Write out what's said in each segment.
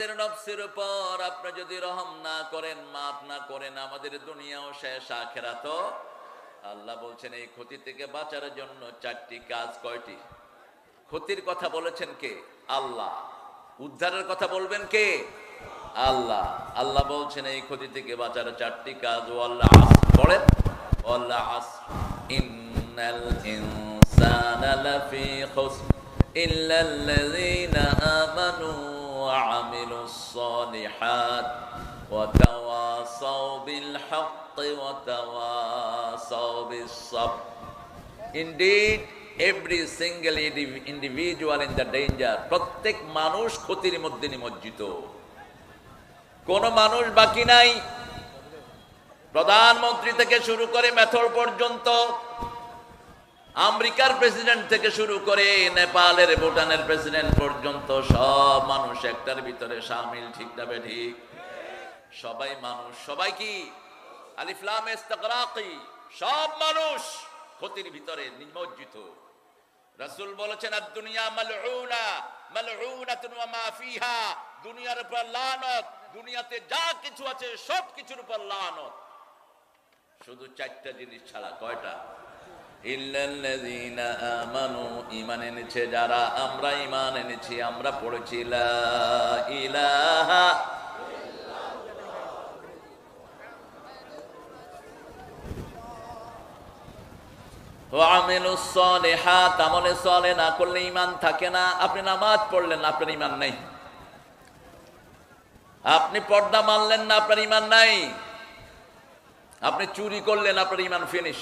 আপনি যদি রহম না করেন, মাফ না করেন, আমাদের দুনিয়াও শেষ আখেরাত আল্লাহ বলছেন, এই ক্ষতি থেকে বাঁচার জন্য চারটি কাজ কয়টি? ক্ষতির কথা বলেছেন কে? আল্লাহ। উদ্ধারের কথা বলবেন কে? আল্লাহ। আল্লাহ বলছেন, এই ক্ষতি থেকে বাঁচার চারটি কাজ। ও আল্লাহ আস বলেন আল্লাহ আস ইন্নাল وعملوا الصالحات وتواصوا بالحق وتواصوا بالصبر Indeed, every single indiv- individual in the danger প্রত্যেক মানুষ ক্ষতির মধ্যে নিমজ্জিত কোন মানুষ বাকি নাই প্রধানমন্ত্রী থেকে শুরু করে মেথর পর্যন্ত আমেরিকার প্রেসিডেন্ট থেকে শুরু করে নেপালের, ভুটানের প্রেসিডেন্ট পর্যন্ত সব মানুষ একটার ভিতরে সামিল, ঠিক না ঠিক সবাই মানুষ। সবাই কি? আলিফলাম সব মানুষ ক্ষতির ভিতরে নিমজ্জিত। রাসূল বলেছেন আর দুনিয়া মালউনা, মালউনাতুন ওয়া মা দুনিয়ার উপর লানত, দুনিয়াতে যা কিছু আছে সব কিছুর উপর লানত। শুধু চারটা জিনিস ছাড়া কয়টা? ঈমান এনেছে না করলে ইমান থাকে না। আপনি নামাজ পড়লেন, আপনার ঈমান নাই। আপনি পর্দা মানলেন না, আপনার ঈমান নাই। আপনি চুরি করলেন, আপনার ইমান ফিনিশ।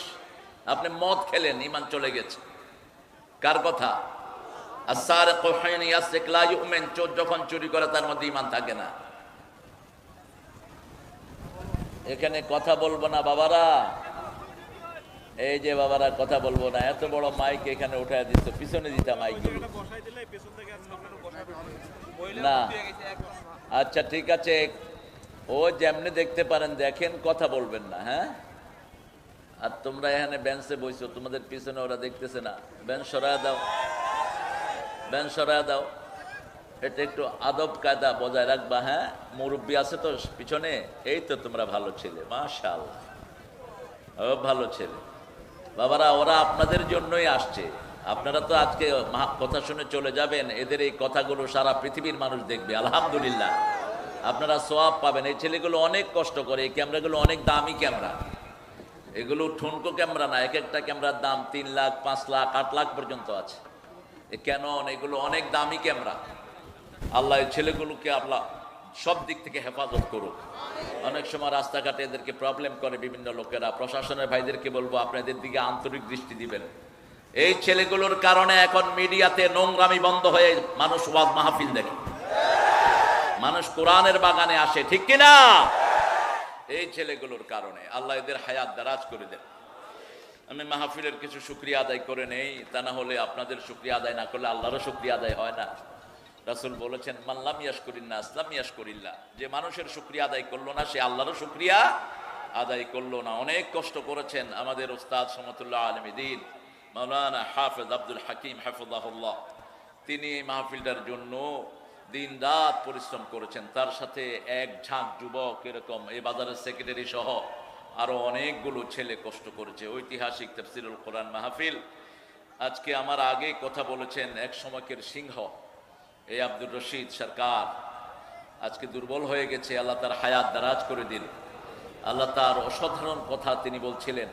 আপনি মদ খেলেন ইমান চলে গেছে। কার কথা? ইয়াসিক চোর যখন চুরি করে, তার মধ্যে ইমান থাকে না। এখানে কথা বলব না, বাবারা। এই যে বাবারা, কথা বলব না। এত বড় মাইক এখানে উঠায় দিতা পেছন আর বসাবে না। আচ্ছা ঠিক আছে। ও যেমনি দেখতে পারেন, দেখেন, কথা বলবেন না হ্যাঁ? আর তোমরা এখানে বেঞ্চে বইছো, তোমাদের পিছনে ওরা দেখতেছে না। বেঞ্চ সরায় দাও। বেঞ্চ সরায় দাও। এটা একটু আদব কায়দা বজায় রাখবা হ্যাঁ? মুরব্বী আছে তো পিছনে? এই তো তোমরা ভালো ছেলে মাশাল ভালো ছেলে। বাবারা, ওরা আপনাদের জন্যই আসছে। আপনারা তো আজকে কথা শুনে চলে যাবেন। এদের এই কথাগুলো সারা পৃথিবীর মানুষ দেখবে, আলহামদুলিল্লাহ। আপনারা সোয়াব পাবেন। এই ছেলেগুলো অনেক কষ্ট করে, এই ক্যামেরাগুলো অনেক দামি ক্যামেরা। এগুলো ঠুনকো ক্যামেরা না, এক একটা ক্যামেরার দাম তিন লাখ, পাঁচ লাখ, আট লাখ পর্যন্ত আছে। কেন এগুলো অনেক দামি ক্যামেরা। আল্লাহ ছেলেগুলোকে আল্লাহ সব দিক থেকে হেফাজত করুক। অনেক সময় রাস্তাঘাটে এদেরকে প্রবলেম করে বিভিন্ন লোকেরা। প্রশাসনের ভাইদেরকে বলব, আপনাদের দিকে আন্তরিক দৃষ্টি দিবেন। এই ছেলেগুলোর কারণে এখন মিডিয়াতে নোংরামি বন্ধ হয়ে মানুষ ওয়াজ মাহফিল দেখে। মানুষ কোরআনের বাগানে আসে, ঠিক কিনা? এই ছেলেগুলোর কারণে। আল্লাহ এদের হায়াত দারাজ করে দেন। আমি মাহফিলের কিছু শুক্রিয়া আদায় করে নেই। তা না হলে আপনাদের শুক্রিয়া আদায় না করলে আল্লাহরও শুক্রিয়া আদায় হয় না। রাসুল বলেছেন মাল্লাম ইয়াস করিল্লা আসলাম ইয়াস করিল্লা যে মানুষের শুক্রিয়া আদায় করল না, সে আল্লাহরও শুক্রিয়া আদায় করল না। অনেক কষ্ট করেছেন আমাদের ওস্তাদ সমতুল্লাহ আলমীদিন মৌলানা হাফেজ আব্দুল হাকিম হাফুল্লাহুল্লাহ তিনি এই মাহফিলটার জন্য দিন রাত পরিশ্রম করেছেন। তার সাথে এক ঝাঁক যুবক এরকম, এই বাজারের সেক্রেটারি সহ আরও অনেকগুলো ছেলে কষ্ট করেছে। ঐতিহাসিক তফসিরুল কোরআন মাহফিল। আজকে আমার আগে কথা বলেছেন এক সময়কের সিংহ, এই আব্দুর রশিদ সরকার। আজকে দুর্বল হয়ে গেছে, আল্লাহ তার হায়াত দারাজ করে দিন। আল্লাহ তার অসাধারণ কথা তিনি বলছিলেন,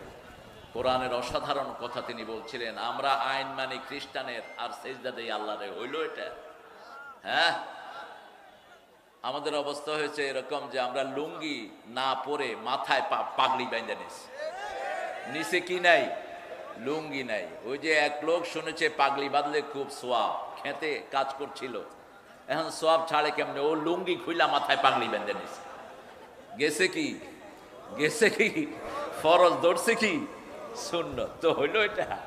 কোরআনের অসাধারণ কথা তিনি বলছিলেন, আমরা আইন মানি খ্রিস্টানের আর সেজদা দেই আল্লাহ রে হইল এটা। হ্যাঁ? আমাদের অবস্থা হয়েছে এরকম যে আমরা লুঙ্গি না পরে মাথায় পা- পাগড়ি বেঁধে নিছি। নিচে কি নাই? লুঙ্গি নাই। ওই যে এক লোক শুনেছে পাগলি বাঁধলে খুব সোয়াব। খেতে কাজ করছিল। এখন সোয়াব ছাড়ে কেমনে? ও লুঙ্গি খুইলা মাথায় পাগলি বেঁধে নিছে। গেছে কি? গেছে কি? ফরজ ধরছে কি? শূন্য তো হইল এটা।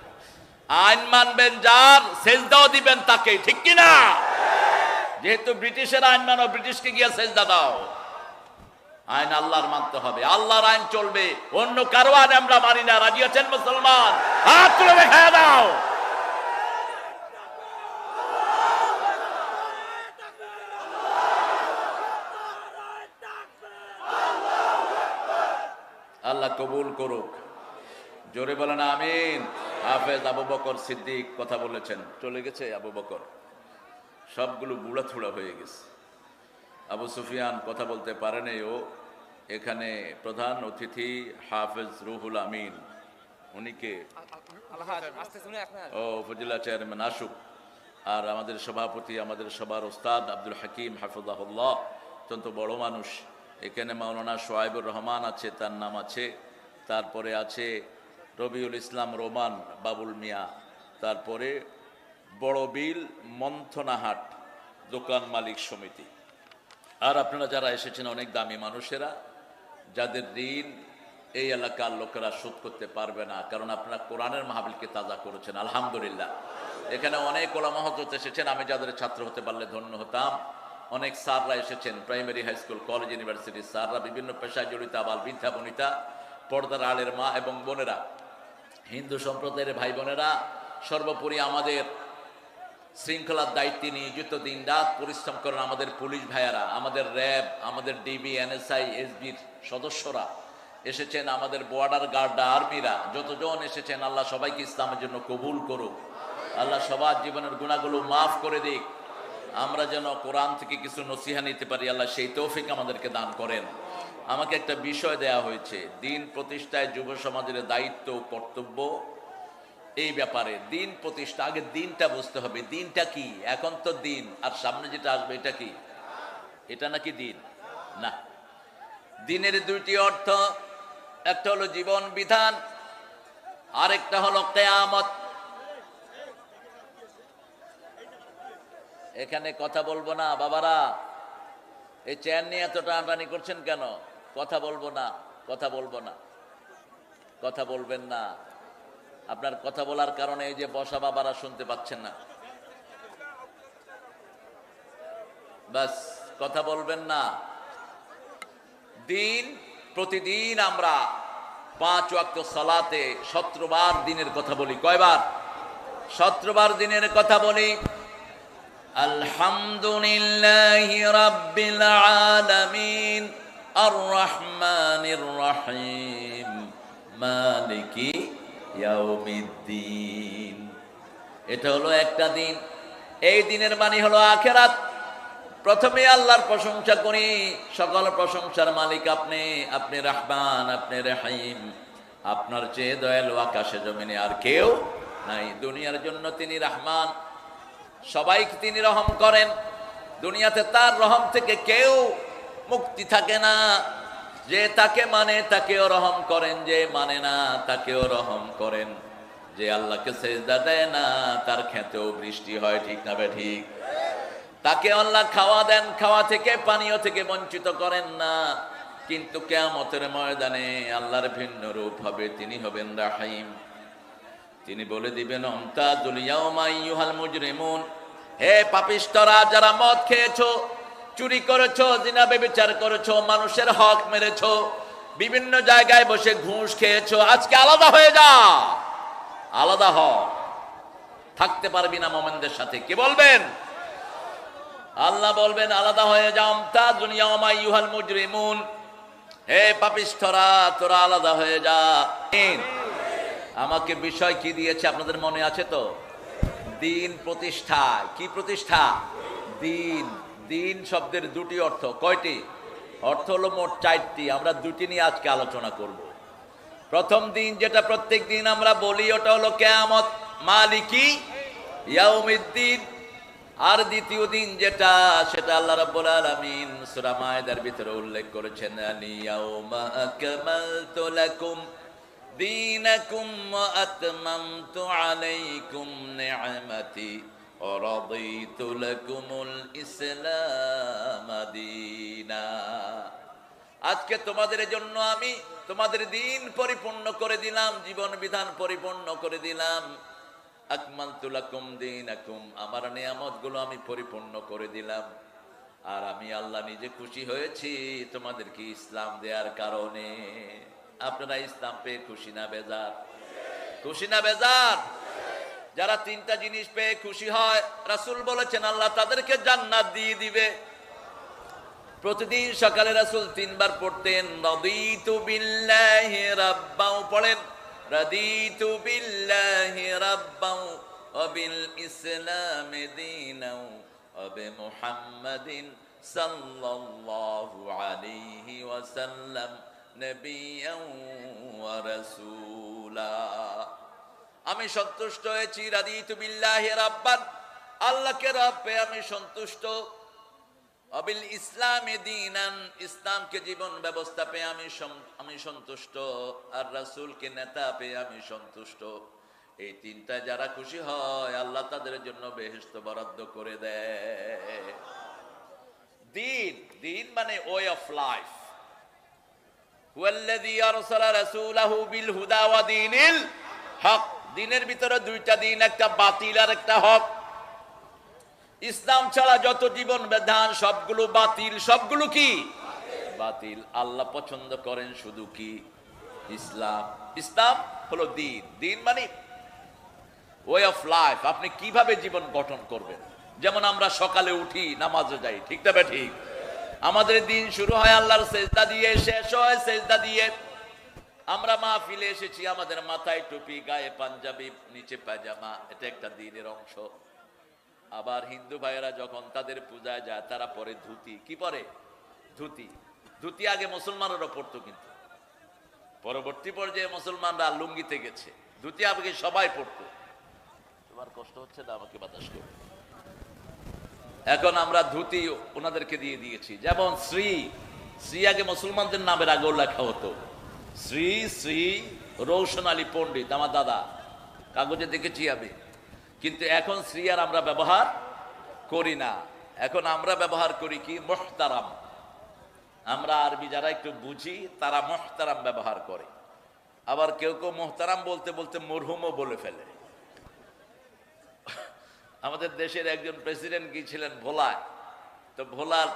আইন মানবেন যার, সেজদাও দিবেন তাকে ঠিক কি না যেহেতু ব্রিটিশের আইন মানো, ব্রিটিশকে গিয়ে সেজদা দাও। আইন আল্লাহর মানতে হবে। আল্লাহর আইন চলবে। অন্য কারও আইন আমরা মানি না। রাজি আছেন মুসলমান? হাত তুলে দেখা দাও। আল্লাহ কবুল করুক। জোরে বলেন আমিন। হাফেজ আবু বকর সিদ্দিক কথা বলেছেন। চলে গেছে আবু বকর। সবগুলো বুড়া থুড়া হয়ে গেছে। আবু সুফিয়ান কথা বলতে পারেনি ও এখানে প্রধান অতিথি হাফেজ রুহুল আমিন। উনিকে ও ফজিলা চেয়ারম্যান আসুক। আর আমাদের সভাপতি, আমাদের সবার ওস্তাদ আব্দুল হাকিম হাফিজাহুল্লাহ, অত্যন্ত বড় মানুষ। এখানে মাওলানা সোহাইবুর রহমান আছে, তার নাম আছে। তারপরে আছে রবিউল ইসলাম রোমান, বাবুল মিয়া। তারপরে বড় বিল মন্থনাহাট, দোকান মালিক সমিতি। আর আপনারা যারা এসেছেন, অনেক দামি মানুষেরা, যাদের ঋণ এই এলাকার লোকেরা শোধ করতে পারবে না, কারণ আপনারা কোরআনের মাহবিলকে তাজা করেছেন, আলহামদুলিল্লাহ। এখানে অনেক ওলামা এসেছেন, আমি যাদের ছাত্র হতে পারলে ধন্য হতাম। অনেক স্যাররা এসেছেন, primary, high school, college university স্যাররা, বিভিন্ন পেশায় জড়িত আবাল বিদ্যা বনিতা, পর্দার আলের মা এবং বোনেরা। হিন্দু সম্প্রদায়ের ভাই বোনেরা সর্বোপরি আমাদের শৃঙ্খলার দায়িত্বে নিয়োজিত দিন রাত পরিশ্রম করেন আমাদের পুলিশ ভাইয়ারা, আমাদের র্যাব, আমাদের ডিবি, এনএসআই, এসবির সদস্যরা। এসেছেন আমাদের বর্ডার গার্ড আর্মিরা। যতজন এসেছেন, আল্লাহ সবাইকে ইসলামের জন্য কবুল করুক। আল্লাহ সবার জীবনের গুণাগুলো মাফ করে দিক। আমরা যেন কোরআন থেকে কিছু নসিহা নিতে পারি, আল্লাহ সেই তৌফিক আমাদেরকে দান করেন। আমাকে একটা বিষয় দেয়া হয়েছে। দিন প্রতিষ্ঠায় যুব সমাজের দায়িত্ব কর্তব্য এই ব্যাপারে দিন প্রতিষ্ঠা, আগে দিনটা বুঝতে হবে, দিনটা কি? এখন তো দিন, আর সামনে যেটা আসবে এটা কি? এটা নাকি দিন? না। দিনের দুইটি অর্থ, একটা হলো জীবন বিধান, আরেকটা হলো কেয়ামত। এখানে কথা বলব না, বাবারা, এই চেয়ার নিয়ে এত টানাটানি করছেন কেন? কথা বলব না, কথা বলব না, কথা বলবেন না। আপনার কথা বলার কারণে এই যে বসা বাবারা শুনতে পাচ্ছেন না। বাস, কথা বলবেন না। দিন প্রতিদিন আমরা পাঁচ ওয়াক্ত সালাতে সত্রবার দিনের কথা বলি। কয়বার? সত্রবার দিনের কথা বলি। আলহামদুলিল্লাহ রাব্বিল আলামিন আর রহমানির রহিম, মালিকি ইয়াউমিদ্দিন। এটা হলো একটা দিন। এই দিনের মানে হলো আখেরাত। প্রথমে আল্লাহর প্রশংসা করি। সকল প্রশংসার মালিক আপনি। আপনি রহমান, আপনি রহিম। আপনার চেয়ে দয়ালু আকাশে, জমিনে আর কেউ নাই। দুনিয়ার জন্য তিনি রহমান। সবাইকে তিনি রহম করেন। দুনিয়াতে তার রহম থেকে কেউ মুক্তি থাকে না। যে তাকে মানে তাকেও রহম করেন। যে মানে না, তাকেও রহম করেন। যে আল্লাহকে সেজদা দেয় না, তার খেতেও বৃষ্টি হয়, ঠিক না ঠিক? তাকে আল্লাহ খাওয়া দেন, খাওয়া থেকে, পানীয় থেকে বঞ্চিত করেন না। কিন্তু কেয়ামতের ময়দানে আল্লাহর ভিন্ন রূপ হবে, তিনি হবেন রাহিম। তিনি বলে দিবেন, অমতাজুল ইয়াউমা আইয়ুহাল মুজরিমুন। হে পাপিষ্টরা যারা মদ খেয়েছো চুরি করেছ, জিনা বেবিচার করেছ, মানুষের হক মেরেছো, বিভিন্ন জায়গায় বসে ঘুষ খেয়েছো, আজকে আলাদা হয়ে যা। আলাদা হ। থাকতে পারবি না মোমেনদের সাথে। কি বলবেন? আল্লাহ বলবেন, আলাদা হয়ে যাও। তা দুনিয়া ইউহাল মুজরিমুন। হে পাপিষ্ঠরা, তোরা আলাদা হয়ে যা। আমাকে বিষয় কি দিয়েছে আপনাদের মনে আছে তো? দিন প্রতিষ্ঠা কি প্রতিষ্ঠা? দিন। দিন শব্দের দুটি অর্থ। কয়টি? অর্থ হলো মোট চারটি। আমরা দুটি নিয়ে আজকে আলোচনা করব। প্রথম দিন যেটা প্রত্যেক দিন আমরা বলি, ওটা হলো কেয়ামত। মালিকি ইয়াউমিদ্দিন। আর দ্বিতীয় দিন যেটা, সেটা আল্লাহ রাব্বুল আলামিন সূরা মায়েদার ভিতরে উল্লেখ করেছেন ইয়াউমা আকমালতু লাকুম দীনাকুম ওয়া আতমামতু আলাইকুম নি'মাতি রাদিতু লাকুমুল ইসলাম দীনা আজকে তোমাদের জন্য আমি তোমাদের দিন পরিপূর্ণ করে দিলাম, জীবন বিধান পরিপূর্ণ করে দিলাম। আকমাল তুলাকুম দিন আকুম আমার নিয়ামতগুলো আমি পরিপূর্ণ করে দিলাম। আর আমি আল্লাহ নিজে খুশি হয়েছি তোমাদেরকে ইসলাম দেওয়ার কারণে। আপনারা ইসলাম পেয়ে খুশি না, বেজার। খুশি না, বেজার? যারা তিনটা জিনিস পেয়ে খুশি হয়, রাসূল বলেছেন, আল্লাহ তাদেরকে জান্নাত দিয়ে দিবে। প্রতিদিন সকালে রাসূল তিনবার পড়তেন, রাদিতু বিল্লাহি রাব্বাও পড়েন, রাদিতু বিল্লাহি রাব্বাও ওয়া বিল ইসলাম দীনাও ওয়া বিমুহাম্মাদিন সাল্লাল্লাহু আলাইহি ওয়াসাল্লাম নবিয়্যাও ওয়া রাসূলা। আমি সন্তুষ্ট হয়েছি রাদিতু বিল্লাহি রাব্বান। আল্লাহকে রব পেয়ে আমি সন্তুষ্ট। অবিল ইসলামে দিনান, ইসলামকে জীবন ব্যবস্থা পেয়ে আমি আমি সন্তুষ্ট। আর রাসূলকে নেতা পেয়ে আমি সন্তুষ্ট। এই তিনটা যারা খুশি হয়, আল্লাহ তাদের জন্য বেহেস্ত বরাদ্দ করে দেয়। দিন দিন মানে ওয়ে অফ লাইফ হুয়াল্লাযী আরসালা রাসূলাহু বিল হুদা ওয়া দীনিল হক। দিনের ভিতরে দুইটা দিন, একটা বাতিল আর একটা হক। ইসলাম ছাড়া যত জীবন বিধান, সবগুলো বাতিল। সবগুলো কি? বাতিল। আল্লাহ পছন্দ করেন শুধু কি? ইসলাম। ইসলাম হলো দিন। দিন মানে ওয়ে অফ লাইফ আপনি কীভাবে জীবন গঠন করবেন? যেমন আমরা সকালে উঠি, নামাজে যাই। ঠিক তবে ঠিক? আমাদের দিন শুরু হয় আল্লাহর সেজদা দিয়ে, শেষ হয় সেজদা দিয়ে। আমরা মাহফিলে এসেছি, আমাদের মাথায় টুপি, গায়ে পাঞ্জাবি, নিচে পায়জামা, এটা একটা দিনের অংশ। আবার হিন্দু ভাইয়েরা যখন তাদের পূজায় যায়, তারা পরে ধুতি। কি পরে? ধুতি। ধুতি আগে মুসলমানেরও পড়তো কিন্তু। পরবর্তী পর্যায়ে মুসলমানরা লুঙ্গিতে গেছে। ধুতি আগে সবাই পড়তো তোমার কষ্ট হচ্ছে না আমাকে বাতাস করে এখন আমরা ধুতি ওনাদেরকে দিয়ে দিয়েছি। যেমন শ্রী শ্রী আগে মুসলমানদের নামের আগেও লেখা হতো শ্রী শ্রী রৌশন আলী পণ্ডিত, আমার দাদা। কাগজে দেখেছি আমি। কিন্তু এখন শ্রী আর আমরা ব্যবহার করি না। এখন আমরা ব্যবহার করি কি? মোহতারাম। আমরা আরবি যারা একটু বুঝি, তারা মোহতারাম ব্যবহার করে। আবার কেউ কেউ মোহতারাম বলতে বলতে মরহুমও বলে ফেলে। আমাদের দেশের একজন প্রেসিডেন্ট গিয়েছিলেন ভোলায়। তো ভোলার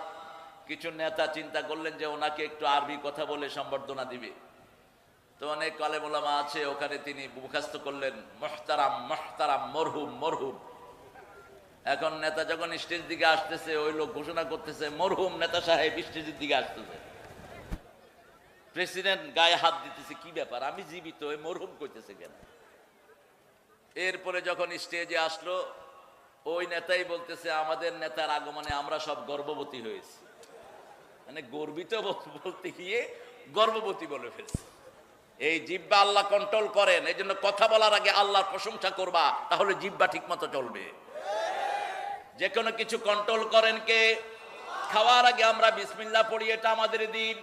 কিছু নেতা চিন্তা করলেন যে ওনাকে একটু আরবি কথা বলে সম্বর্ধনা দিবে। তো অনেক কালেমোলামা আছে, ওখানে তিনি মুখাস্ত করলেন, মহতারাম মহতারাম, মরহুম মরহুম। এখন নেতা যখন স্টেজ দিকে আসতেছে, ওই লোক ঘোষণা করতেছে, মরহুম নেতা সাহেব স্টেজের দিকে আসতেছে। প্রেসিডেন্ট গায়ে হাত দিতেছে, কি ব্যাপার? আমি জীবিত, ওই মরহুম কইতেছে কেন? এরপরে যখন স্টেজে আসলো, ওই নেতাই বলতেছে, আমাদের নেতার আগমনে আমরা সব গর্ভবতী হয়েছি। মানে গর্বিত বলতে গিয়ে গর্ভবতী বলে ফেলছে। এই জিব্বা আল্লাহ কন্ট্রোল করেন, এই জন্য কথা বলার আগে আল্লাহর প্রশংসা করবা, তাহলে জিব্বা ঠিক মতো চলবে। যে কোনো কিছু কন্ট্রোল করেন কে? খাওয়ার আগে আমরা বিসমিল্লাহ পড়ি, এটা আমাদের দিন।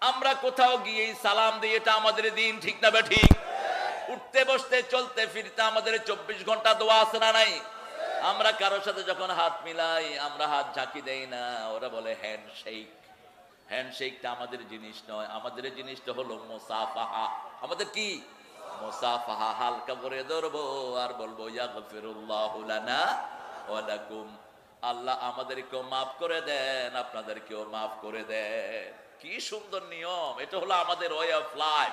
আমরা কোথাও গিয়ে সালাম দিই, এটা আমাদের দিন, ঠিক না ঠিক উঠতে বসতে চলতে ফিরতে আমাদের চব্বিশ ঘণ্টা দোয়া আছে না নাই? আমরা কারোর সাথে যখন হাত মিলাই, আমরা হাত ঝাঁকি দেই না, ওরা বলে, হ্যান্ড শেক। হ্যান্ড শেকটা আমাদের জিনিস নয়। আমাদের জিনিসটা হলো মোসাফাহা। আমাদের কি? মোসাফাহা। হালকা করে ধরবো আর বলব লানা আল্লাহ আমাদেরকেও মাফ করে দেন, আপনাদেরকেও মাফ করে দেন। কি সুন্দর নিয়ম। এটা হলো আমাদের ওয়ে অফ লাইফ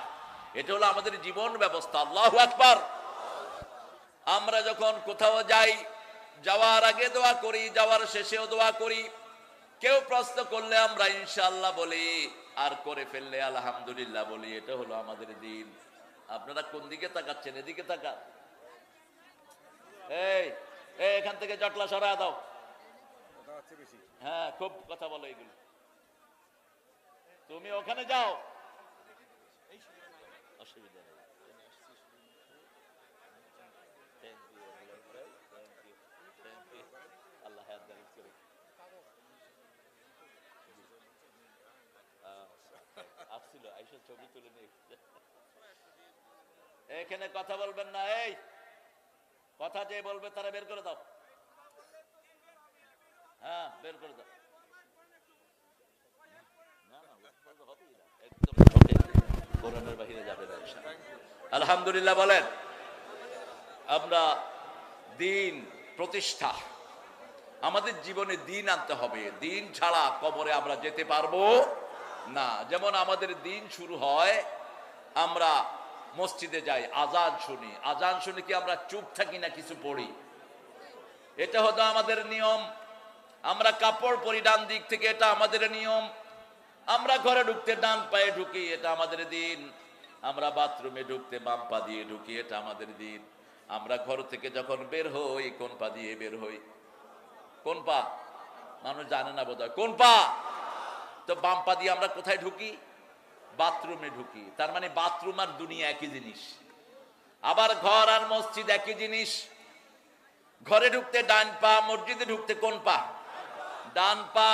এটা হলো আমাদের জীবন ব্যবস্থা। আল্লাহ আকবার। আমরা যখন কোথাও যাই, যাওয়ার আগে দোয়া করি, যাওয়ার শেষেও দোয়া করি। কেউ প্রশ্ন করলে আমরা ইনশাআল্লাহ বলি আর করে ফেললে আলহামদুলিল্লাহ বলি এটা হলো আমাদের দিন। আপনারা কোন দিকে তাকাচ্ছেন? এদিকে তাকান। এই এই, এখান থেকে জটলা সরা দাও। হ্যাঁ খুব কথা বলো এগুলো। তুমি ওখানে যাও। অসুবিধা নেই Thank you, thank you, thank you. আল্লাহ হায়াত দারাজ করুক। আহ, আসছিল আইসা ছবি তুলে নিয়ে এখানে কথা বলবেন না, এই। কথা যে বলবে তারা বের করে দাও। হ্যাঁ বের করে দাও। আলহামদুলিল্লাহ, বলেন। আমরা দিন প্রতিষ্ঠা। আমাদের জীবনে দিন আনতে হবে। দিন ছাড়া কবরে আমরা যেতে পারব না, যেমন আমাদের দিন শুরু হয়, আমরা মসজিদে যাই, আজান শুনি। আজান শুনে কি আমরা চুপ থাকি না কিছু পড়ি? এটা হতো আমাদের নিয়ম। আমরা কাপড় পরি ডান দিক থেকে, এটা আমাদের নিয়ম। আমরা ঘরে ঢুকতে ডান পায়ে ঢুকি, এটা আমাদের দিন। আমরা বাথরুমে ঢুকতে বাম পা দিয়ে ঢুকি, এটা আমাদের দিন। আমরা ঘর থেকে যখন বের হই, কোন পা দিয়ে বের হই? কোন পা? মানুষ জানে না বোধ কোন পা? তো বাম পা দিয়ে আমরা কোথায় ঢুকি? বাথরুমে ঢুকি। তার মানে বাথরুম আর দুনিয়া একই জিনিস। আবার ঘর আর মসজিদ একই জিনিস। ঘরে ঢুকতে ডান পা, মসজিদে ঢুকতে কোন পা? ডান পা।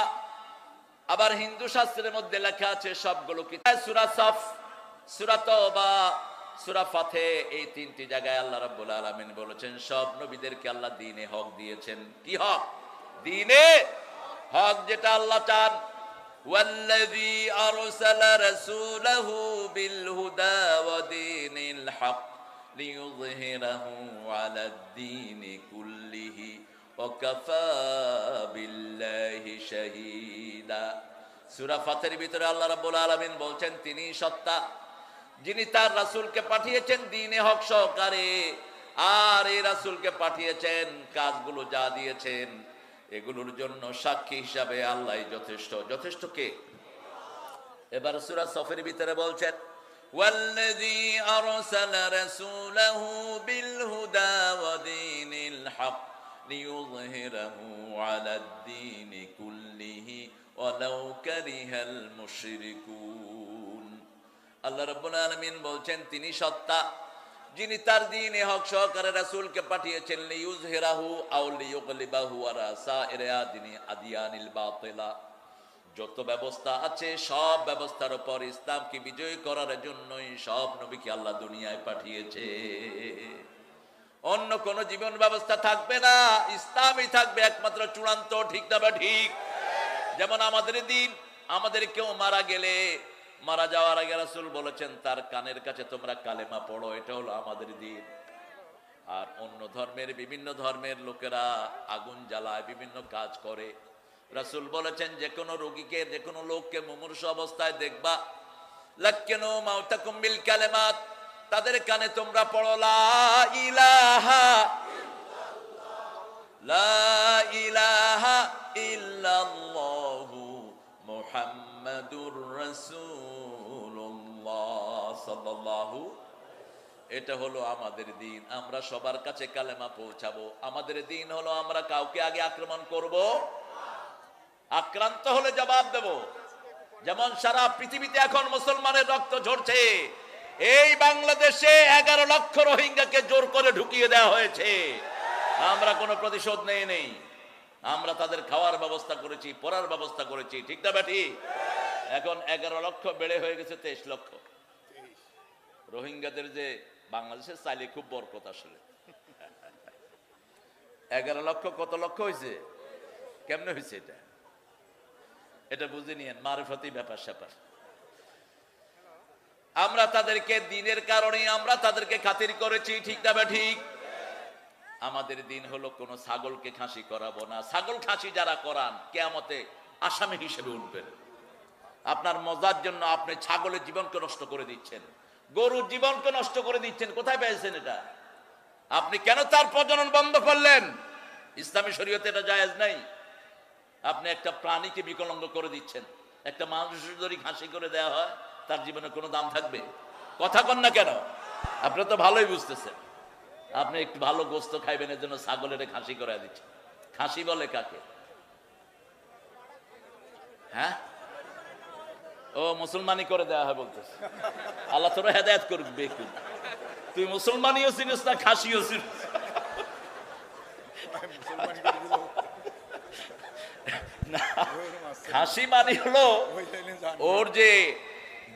আবার হিন্দু শাস্ত্রের মধ্যে লেখা আছে সবগুলো কি? সুরা সফ, সুরা তওবা, সুরা ফাতে, এই তিনটি জায়গায় আল্লাহ রাব্বুল আলামিন বলেছেন, সব নবীদেরকে আল্লাহ দিনে হক দিয়েছেন। কি হক? দিনে হক যেটা আল্লাহ চান। والذي أرسل رسوله بالهدى ودين الحق ليظهره على الدين كله وكفى بالله شهيدا সূরা ফাতের ভিতরে আল্লাহ রাব্বুল আলামিন বলছেন তিনি সত্তা যিনি তার রাসূলকে পাঠিয়েছেন দ্বীনে হক সহকারে আর এই রাসূলকে পাঠিয়েছেন কাজগুলো যা দিয়েছেন এগুলোর জন্য সাক্ষী হিসাবে আল্লাহ যথেষ্ট যথেষ্ট কে এবার সূরা সফের ভিতরে বলছেন والذي أرسل رسوله بالهدى ودين الحق ليظهره على الدين كله ولو كره المشركون আল্লাহ রাব্বুল আলামিন বলছেন তিনি সত্তা যিনি তার দিনে হক সহকারে রাসুলকে পাঠিয়েছেন লিইউগলিবাহু আলা সাইরি আদিনি আদিয়ানিল বাতিলা। যত ব্যবস্থা আছে, সব ব্যবস্থার উপর ইসলামকে বিজয় করার জন্যই সব নবীকে আল্লাহ দুনিয়ায় পাঠিয়েছে। অন্য কোন জীবন ব্যবস্থা থাকবে না, ইসলামই থাকবে একমাত্র চূড়ান্ত, ঠিক না বা ঠিক? যেমন আমাদের দিন, আমাদের কেউ মারা গেলে মারা যাওয়ার আগে রাসূল বলেছেন, তার কানের কাছে তোমরা কালেমা পড়ো, এটা হলো আমাদের দিন। আর অন্য ধর্মের, বিভিন্ন ধর্মের লোকেরা আগুন জ্বালায়, বিভিন্ন কাজ করে। রাসূল বলেছেন যে কোনো রোগীকে যে কোনো লোককে মুমূর্ষ অবস্থায় দেখবা। লাক্কেনো মাউতাকুম বিল কালেমাত, তাদের কানে তোমরা পড়ো, লা ইলাহা লা ইলাহা ইল্লাল্লাহু। মুহাম্মাদুর রাসূলুল্লাহ সাল্লাল্লাহু, এটা হলো আমাদের দিন। আমরা সবার কাছে কালেমা পৌঁছাবো। আমাদের দিন হলো আমরা কাউকে আগে আক্রমণ করব। আক্রান্ত হলে জবাব দেব। যেমন সারা পৃথিবীতে এখন মুসলমানের রক্ত ঝরছে, এই বাংলাদেশে এগারো লক্ষ রোহিঙ্গাকে জোর করে ঢুকিয়ে দেওয়া হয়েছে। আমরা কোনো প্রতিশোধ নেই নেই। আমরা তাদের খাওয়ার ব্যবস্থা করেছি, পড়ার ব্যবস্থা করেছি, ঠিক না ব্যাটি এখন এগারো লক্ষ বেড়ে হয়ে গেছে তেইশ লক্ষ। রোহিঙ্গাদের যে বাংলাদেশের চাইলে খুব বরকত আসলে। এগারো লক্ষ কত লক্ষ হয়েছে? কেমনে হয়েছে এটা? এটা বুঝে নিয়েন মারফতি ব্যাপার স্যাপার। আমরা তাদেরকে দিনের কারণে আমরা তাদেরকে খাতির করেছি, ঠিক না ঠিক? আমাদের দিন হলো কোন ছাগলকে খাসি করাবো না। ছাগল খাসি যারা করান, কেয়ামতে আসামি হিসেবে উঠবেন। আপনার মজার জন্য আপনি ছাগলের জীবনকে নষ্ট করে দিচ্ছেন। গরুর জীবনকে নষ্ট করে দিচ্ছেন। কোথায় পেয়েছেন এটা? আপনি কেন তার প্রজনন বন্ধ করলেন? ইসলামী শরীয়তে এটা জায়েজ নাই। আপনি একটা প্রাণীকে বিকলঙ্গ করে দিচ্ছেন। একটা মানুষের যদি খাসি করে দেওয়া হয়, তার জীবনে কোনো দাম থাকবে? কথা কন না কেন? আপনি তো ভালোই বুঝতেছেন। আপনি একটু ভালো গোস্ত খাইবেন, এর জন্য ছাগলের খাসি করে দিচ্ছেন। খাসি বলে কাকে? হ্যাঁ? ও মুসলমানি করে দেওয়া হয় বলতেছে। আল্লাহ তোরা হেদায়ত করবে তুই মুসলমানিও চিনিস না খাসিও চিনিস? খাসি মানে হলো ওর যে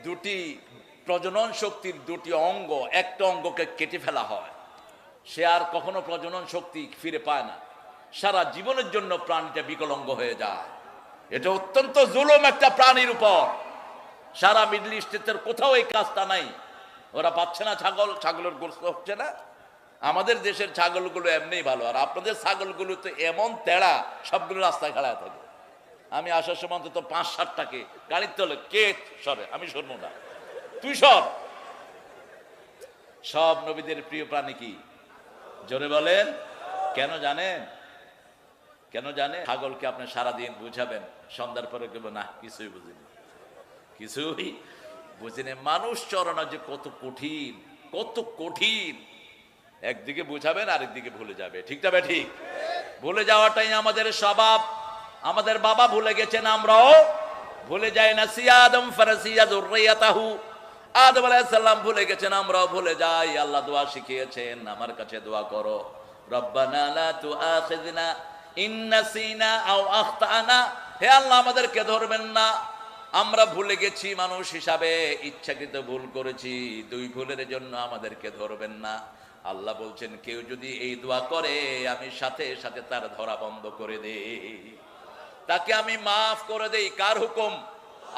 দুটি প্রজনন শক্তির দুটি অঙ্গ, একটা অঙ্গকে কেটে ফেলা হয়। সে আর কখনো প্রজনন শক্তি ফিরে পায় না। সারা জীবনের জন্য প্রাণীটা বিকলঙ্গ হয়ে যায়। এটা অত্যন্ত জুলুম একটা প্রাণীর উপর। সারা মিডল ইস্টের কোথাও এই কাজটা নাই। ওরা পাচ্ছে না ছাগল, ছাগলের গোস্ত হচ্ছে না। আমাদের দেশের ছাগলগুলো এমনিই ভালো, আর আপনাদের ছাগলগুলো তো এমন তেড়া, সবগুলো রাস্তায় খেলায় থাকে। আমি আসার সময় অন্তত পাঁচ সাতটাকে, গাড়ির তলে কে সরে, আমি সরবো না। তুই সর। সব নবীদের প্রিয় প্রাণী কি? জোরে বলেন। কেন জানেন? কেন জানে ছাগলকে আপনি সারাদিন বুঝাবেন, সন্ধ্যার পরে কেবল না কিছুই বুঝিনি। কিছুই বুঝিনি মানুষ চরণা যে কত কঠিন কত কঠিন। একদিকে বুঝাবেন, আরেকদিকে ভুলে যাবে। ঠিক তবে ঠিক? ভুলে যাওয়াটাই আমাদের স্বভাব। আমাদের বাবা ভুলে গেছেন আমরাও। ভুলে যাই না সিয়াদম ফারাসিয়া যুররিয়াতাহু আদম আলাইহিস সালাম ভুলে গেছেন, আমরাও ভুলে যাই। আল্লাহ দোয়া শিখিয়েছেন, আমার কাছে দোয়া করো। রব্বানা লা আও আখতানা। হে আল্লাহ, আমাদেরকে ধরবেন না। আমরা ভুলে গেছি, মানুষ হিসাবে ইচ্ছাকৃত ভুল করেছি। দুই ভুলের জন্য আমাদেরকে ধরবেন না। আল্লাহ বলছেন, কেউ যদি এই দোয়া করে, আমি সাথে সাথে তার ধরা বন্ধ করে দেই। তাকে আমি মাফ করে দেই। কার হুকুম?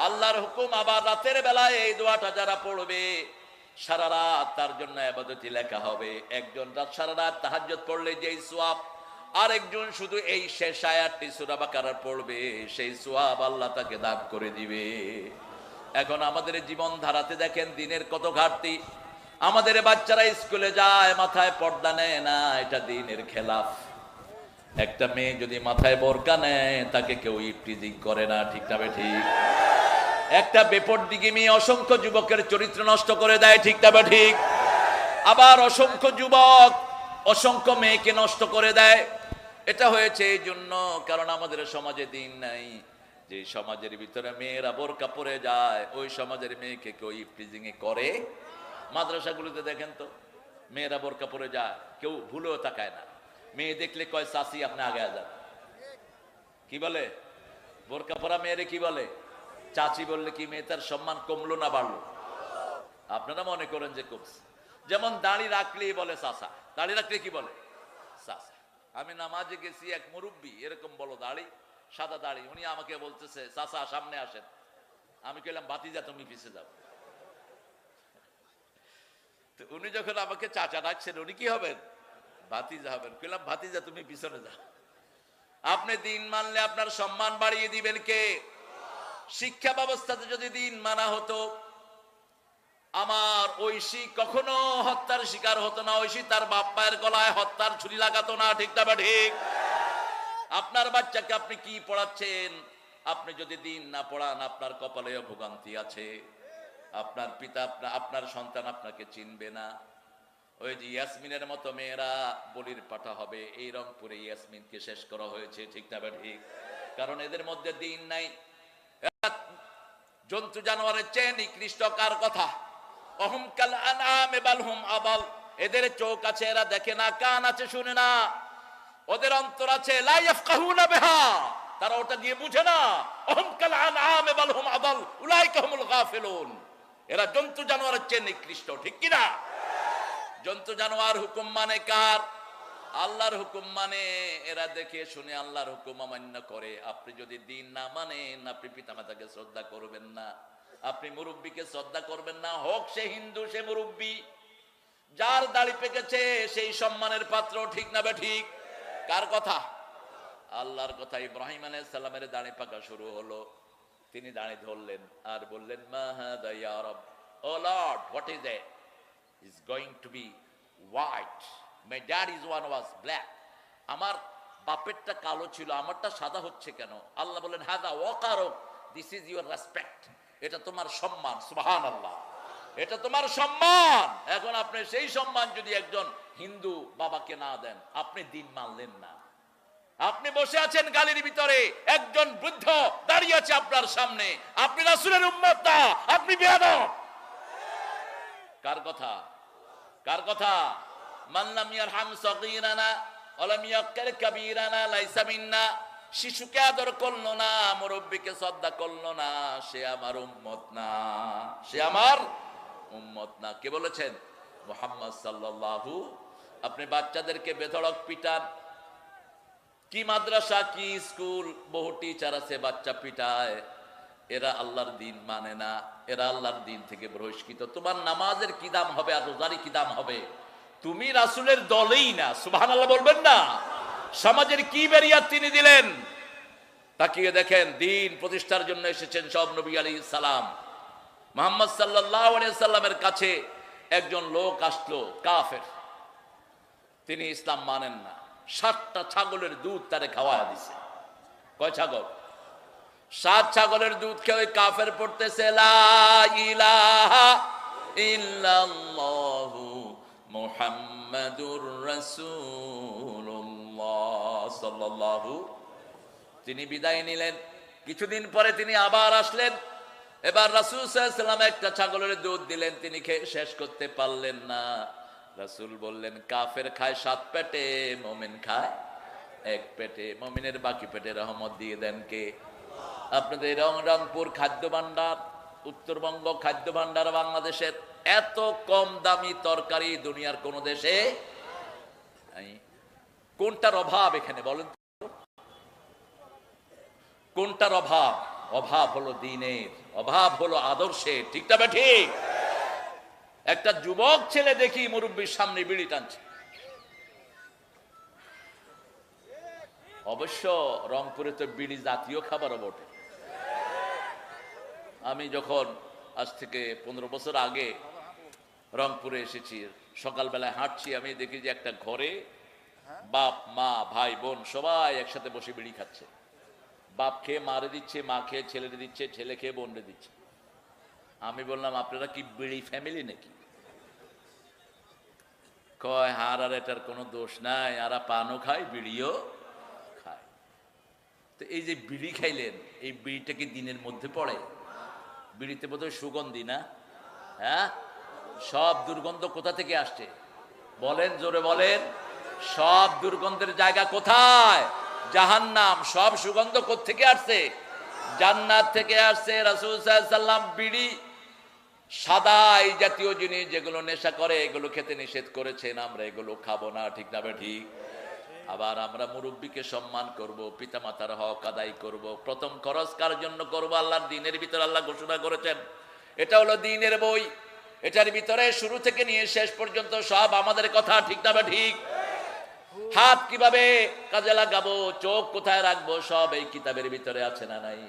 আল্লাহর হুকুম আবার রাতের বেলায় এই দোয়াটা যারা পড়বে, সারা রাত তার জন্য আবাদতি লেখা হবে। একজন রাত সারা রাত তাহাজ্জুদ পড়লে যেই সোয়াব আরেকজন শুধু এই শেষ আয়াতটি সূরা বাকারা পড়বে, সেই সোয়াব আল্লাহ তাকে দান করে দিবে। এখন আমাদের জীবন ধারাতে দেখেন দিনের কত ঘাটতি। আমাদের বাচ্চারা স্কুলে যায়, মাথায় পর্দা নেয় না, এটা দিনের খেলাফ। একটা মেয়ে যদি মাথায় বোরকা নেয়, তাকে কেউ ইফটিজিং করে না, ঠিক না ঠিক? একটা বেপর দিকে মেয়ে অসংখ্য যুবকের চরিত্র নষ্ট করে দেয়, ঠিক না ঠিক? আবার অসংখ্য যুবক অসংখ্য মেয়েকে নষ্ট করে দেয়। এটা হয়েছে এই জন্য কারণ আমাদের সমাজে দিন নাই। যে সমাজের ভিতরে মেয়েরা বোরকা পরে যায়, ওই সমাজের মেয়েকে কেউ ইফটিজিং এ করে? মাদ্রাসাগুলোতে দেখেন তো, মেয়েরা বোরকা পরে যায়, কেউ ভুলেও তাকায় না। মেয়ে দেখলে কয় চাষি আপনি আগে যান। কি বলে? বোরকা পরা মেয়েরে কি বলে? চাচি বললে কি, মেয়ে, তার সম্মান কমলো না বাড়লো? আপনারা মনে করেন যে কমছে। যেমন দাড়ি রাখলেই বলে চাষা দাড়ি রাখলে কি বলে? চাষা আমি নামাজে গেছি এক মুরব্বী, এরকম বলো দাড়ি, সাদা দাড়ি। উনি আমাকে বলতেছে চাষা সামনে আসেন। আমি কইলাম বাতিজা তুমি পিছিয়ে যাও। উনি যখন আমাকে চাচা ডাকছেন, উনি কি হবেন? ভাতিজা হবেন। কইলাম, ভাতিজা, তুমি পিছনে যাও। আপনি দিন মানলে আপনার সম্মান বাড়িয়ে দিবেন কে? শিক্ষা ব্যবস্থাতে যদি দিন মানা হতো আমার ঐশী কখনো হত্যার শিকার হতো না। ঐশী তার বাপ মায়ের গলায় হত্যার ছুরি লাগাতো না, ঠিক না ঠিক আপনার বাচ্চাকে আপনি কি পড়াচ্ছেন? আপনি যদি দিন না পড়ান, আপনার কপালে ভোগান্তি আছে। আপনার পিতা, আপনা- আপনার সন্তান আপনাকে চিনবে না। ওই যে ইয়াসমিনের মতো মেয়েরা বলির পাঠা হবে, এই রংপুরে ইয়াসমিনকে শেষ করা হয়েছে, ঠিক না ঠিক কারণ এদের মধ্যে দিন নাই। জন্তু জানোয়ারের চেয়ে নিকৃষ্ট কার কথা? অহংকাল আনামে বালহুম আবাল। এদের চোখ আছে, এরা দেখে না, কান আছে, শুনে না। ওদের অন্তর আছে, লা ইয়াফকাহুনা বিহা। তারা ওটা দিয়ে বুঝে না। অহংকাল আনামে বালহুম আবাল, উলাইকা হুমুল গাফিলুন। এরা জন্তু জানোয়ারের চেয়ে নিকৃষ্ট, ঠিক কিনা জন্তু জানোয়ার হুকুম মানে কার? আল্লাহর হুকুম মানে এরা দেখে শুনে আল্লাহর হুকুম অমান্য করে। আপনি যদি দিন না মানেন, আপনি পিতামাতাকে শ্রদ্ধা করবেন না। আপনি মুরব্বীকে শ্রদ্ধা করবেন না, হোক সে হিন্দু, সে মুরব্বী, যার দাড়ি পেকেছে, সেই সম্মানের পাত্র, ঠিক না ঠিক? কার কথা? আল্লাহর কথা, ইব্রাহিম সালামের দাড়ি পাকা শুরু হলো। তিনি দাড়ি ধরলেন আর বললেন. আমার বাপেরটা কালো ছিল, আমারটা সাদা হচ্ছে কেন? আল্লাহ হাদা ওয়াকারক, দিস ইজ ইউর রেসপেক্ট। এটা তোমার সম্মান সুবহান আল্লাহ এটা তোমার সম্মান। এখন আপনি সেই সম্মান যদি একজন হিন্দু বাবাকে না দেন, আপনি দিন মানলেন না। আপনি বসে আছেন গালির ভিতরে, একজন বৃদ্ধ দাঁড়িয়ে আছে আপনার সামনে। আপনি রাসূলের উম্মত আপনি বেয়াদব। কার কথা? কার কথা? মাল্লাম ইয়ারহাম সগীরানা ওয়ালাম ইয়াক্কির কাবীরানা, লাইসা শিশুকে আদর করল না, মুরব্বীকে শ্রদ্ধা করল না, সে আমার উম্মত না। সে আমার উম্মত না। কে বলেছেন? মুহাম্মদ সাল্লাল্লাহু, আপনি বাচ্চাদেরকে বেধড়ক পিটান। কি মাদ্রাসা, কি স্কুল, বহু টিচার আছে, বাচ্চা পিটায়। এরা আল্লাহর দিন মানে না। এরা আল্লাহর দিন থেকে বহিষ্কৃত। তোমার নামাজের কি দাম হবে আর রোজারি কি দাম হবে? তুমি রাসুলের দলেই না। সুবহান আল্লাহ বলবেন না। সমাজের কি বেরিয়া তিনি দিলেন? তাকিয়ে দেখেন দিন প্রতিষ্ঠার জন্য এসেছেন সব নবী আলী সালাম। মোহাম্মদ সাল্লাহ সাল্লামের কাছে একজন লোক আসলো, কাফের। তিনি ইসলাম মানেন না। সাতটা ছাগলের দুধ তারে খাওয়া দিছে। কয় ছাগল? সাত ছাগলের দুধ খেয়ে ওই কাফের পড়তেছে মুহাম্মাদুর রাসূলুল্লাহ তিনি বিদায় নিলেন। কিছুদিন পরে তিনি আবার আসলেন। এবার রাসুল সাল্লাম একটা ছাগলের দুধ দিলেন, তিনি খেয়ে শেষ করতে পারলেন না। রাসূল বললেন, কাফের খায় সাত পেটে, মোমেন খায় এক পেটে। মমিনের বাকি পেটে রহমত দিয়ে দেন কে? আপনাদের রং রংপুর খাদ্য ভান্ডার উত্তরবঙ্গ খাদ্য ভান্ডার বাংলাদেশের এত কম দামি তরকারি দুনিয়ার কোন দেশে। কোনটার অভাব এখানে বলেন কোনটার অভাব? অভাব হলো দিনের, অভাব হলো আদর্শের, ঠিক না বা ঠিক একটা যুবক ছেলে দেখি মুরব্বীর সামনে বিড়ি টানছে। অবশ্য রংপুরে তো বিড়ি জাতীয় খাবারও বটে। আমি যখন আজ থেকে পনেরো বছর আগে রংপুরে এসেছি, সকালবেলায় হাঁটছি, আমি দেখি যে একটা ঘরে বাপ, মা, ভাই, বোন, সবাই একসাথে বসে বিড়ি খাচ্ছে। বাপ খেয়ে মারে দিচ্ছে, মা খেয়ে ছেলেরে দিচ্ছে, ছেলে খেয়ে বোনরে দিচ্ছে। আমি বললাম, আপনারা কি বিড়ি ফ্যামিলি নাকি? কয়, হার, আর এটার কোনো দোষ নাই, আর পানও খায়, বিড়িও খায়। তো এই যে বিড়ি খাইলেন, এই বিড়িটা কি দিনের মধ্যে পড়ে? বিড়িতে বোধহয় সুগন্ধি না? হ্যাঁ? সব দুর্গন্ধ কোথা থেকে আসছে? বলেন, জোরে বলেন। সব দুর্গন্ধের জায়গা কোথায়? জাহান্নাম, সব সুগন্ধ থেকে আসছে? জান্নাত থেকে আসছে রাসূল সাল্লাম বিড়ি। সাদা এই জাতীয় জিনিস যেগুলো নেশা করে, এগুলো খেতে নিষেধ করেছেন, আমরা এগুলো খাব না, ঠিক না ঠিক। আবার আমরা মুরব্বীকে সম্মান করব, পিতামাতার হক আদায় করব, প্রথম খরচ কার জন্য করব? আল্লাহর দিনের ভিতরে আল্লাহ ঘোষণা করেছেন। এটা হলো দিনের বই। এটার ভিতরে শুরু থেকে নিয়ে শেষ পর্যন্ত সব আমাদের কথা, ঠিক না ঠিক। হাত কীভাবে কাজে লাগাবো, চোখ কোথায় রাখব, সব এই কিতাবের ভিতরে আছে না নাই?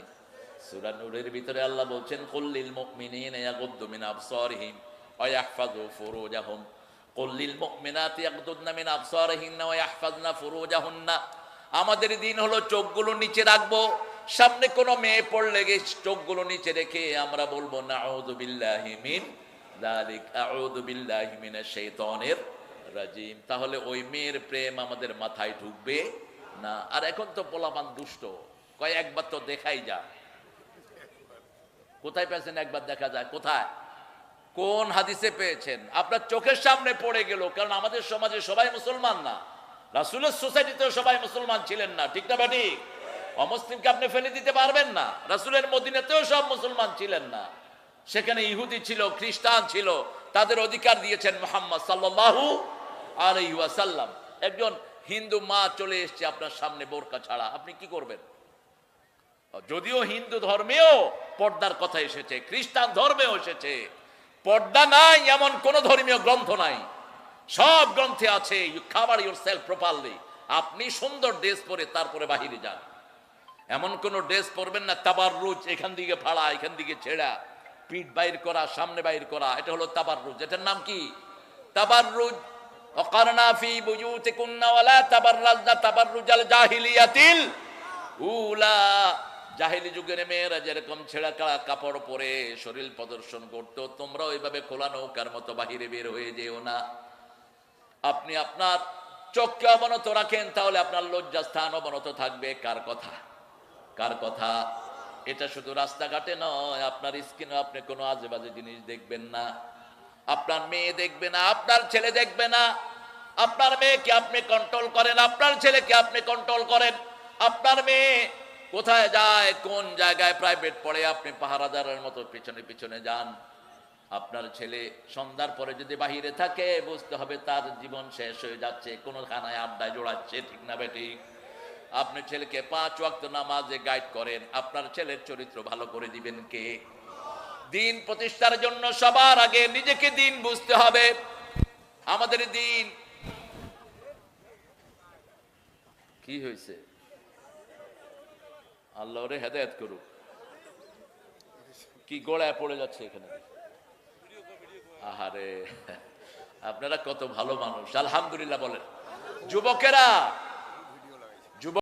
সূরা নূরের ভিতরে আল্লাহ বলছেন কুল্লিল মুমিনিনা ইয়াগুদ্দু মিন আবসারিহিম ওয়া ইয়াহফাযু ফুরুজাহুম। কুল্লিল মিন ওয়া ইয়াহফাযনা ফুরুজাহুন্না। আমাদের দিন হলো চোখগুলো নিচে রাখব, সামনে কোনো মেয়ে পড়লে গে চোখগুলো নিচে রেখে আমরা বলব নাউযু বিল্লাহি মিন যালিক আউযু বিল্লাহি মিনাশ শাইতানির রাজিম, তাহলে ওই মেয়ের প্রেম আমাদের মাথায় ঢুকবে না? আর এখন তো পোলাপান দুষ্ট কয় একবার তো দেখাই যা। কোথায় পেয়েছেন একবার দেখা যায়? কোথায়? কোন হাদিসে পেয়েছেন? আপনার চোখের সামনে পড়ে গেল, কারণ আমাদের সমাজে সবাই মুসলমান না। রাসুলের সোসাইটিতেও সবাই মুসলমান ছিলেন না, ঠিক না বাটি অমুসলিমকে আপনি ফেলে দিতে পারবেন না, রাসুলের মদিনাতেও সব মুসলমান ছিলেন না। সেখানে ইহুদি ছিল, খ্রিস্টান ছিল, তাদের অধিকার দিয়েছেন মোহাম্মদ সাল্লাহু আলাইসাল্লাম একজন হিন্দু মা চলে এসছে আপনার সামনে বোরকা ছাড়া। আপনি কি করবেন? যদিও হিন্দু ধর্মেও পর্দার কথা এসেছে, খ্রিস্টান ধর্মেও এসেছে। পর্দা নাই, এমন কোন ধর্মীয় গ্রন্থ নাই। সব গ্রন্থে আছে ইউ খাবার ইউর সেলফ প্রপারলি আপনি সুন্দর ড্রেস পরে তারপরে বাহিরে যান। এমন কোন ড্রেস পরবেন না তাবার রুজ এখান দিকে ফাড়া, এখান দিকে ছেড়া। পিঠ বাইর করা, সামনে বাইর করা, এটা হলো তাবার রুজ এটার নাম কি? তাবার রুজ জাহিলি মেয়েরা যেরকম কাপড় পরে শরীর প্রদর্শন করতো, তোমরা ওইভাবে খোলা নৌকার মতো বাহিরে বের হয়ে যেও না। আপনি আপনার চোখকে অবনত রাখেন, তাহলে আপনার লজ্জা স্থান অবনত থাকবে। কার কথা? কার কথা? এটা শুধু রাস্তাঘাটে নয়, আপনার স্কিনে আপনি কোনো আজে বাজে জিনিস দেখবেন না। আপনার মেয়ে দেখবে না, আপনার ছেলে দেখবে না। আপনার মেয়েকে আপনি কন্ট্রোল করেন, আপনার ছেলেকে আপনি কন্ট্রোল করেন। আপনার মেয়ে কোথায় যায়, কোন জায়গায় প্রাইভেট পড়ে, আপনি পাহারাদারের মতো পিছনে পিছনে যান। আপনার ছেলে সন্ধ্যার পরে যদি বাহিরে থাকে, বুঝতে হবে তার জীবন শেষ হয়ে যাচ্ছে কোনো খানায় আড্ডায় জোড়াচ্ছে, ঠিক না বেটি? আপনি ছেলেকে পাঁচ ওয়াক্ত নামাজে গাইড করেন, আপনার ছেলের চরিত্র ভালো করে দিবেন কে? দিন প্রতিষ্ঠার জন্য সবার আগে নিজেকে দিন বুঝতে হবে। আমাদের দিন। কি হয়েছে? আল্লাহ রে হেদায়ত করুক। কি গোড়ায় পড়ে যাচ্ছে এখানে? আহারে, আপনারা কত ভালো মানুষ। আলহামদুলিল্লাহ বলেন। যুবকেরা